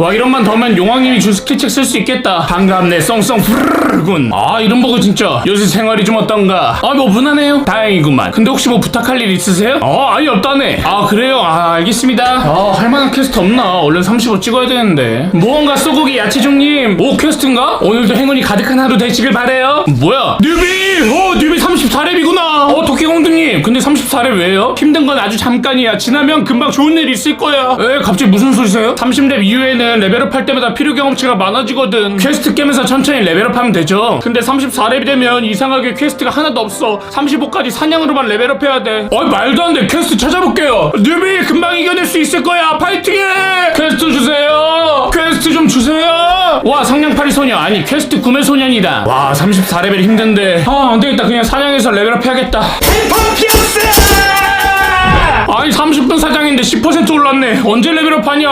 와 이런만 더면 용왕님이 준 스킬책 쓸 수 있겠다. 반갑네 썽썽 후르르군. 아 이런 버그 진짜. 요새 생활이 좀 어떤가? 아 뭐 무난해요? 다행이구만. 근데 혹시 뭐 부탁할 일 있으세요? 어 아니 없다네. 아 그래요? 아 알겠습니다. 아 할만한 퀘스트 없나? 얼른 35 찍어야 되는데. 무언가 쏘고기 야채종님 오 퀘스트인가? 오늘도 행운이 가득한 하루 되시길 바래요. 뭐야? 뉴비 토끼공주님 근데 34렙 왜요? 힘든 건 아주 잠깐이야. 지나면 금방 좋은 일 있을 거야. 에 갑자기 무슨 소리세요? 30렙 이후에는 레벨업 할 때마다 필요 경험치가 많아지거든. 퀘스트 깨면서 천천히 레벨업 하면 되죠. 근데 34렙이 되면 이상하게 퀘스트가 하나도 없어. 35까지 사냥으로만 레벨업 해야 돼. 어이 말도 안 돼. 퀘스트 찾아볼게요. 뉴비 금방 이겨낼 수 있을 거야. 파이팅해 와 성냥팔이 소녀. 아니 퀘스트 구매 소년이다. 와 34레벨 힘든데. 아 안되겠다. 그냥 사냥해서 레벨업 해야겠다. 아니 30분 사장인데 10% 올랐네. 언제 레벨업 하냐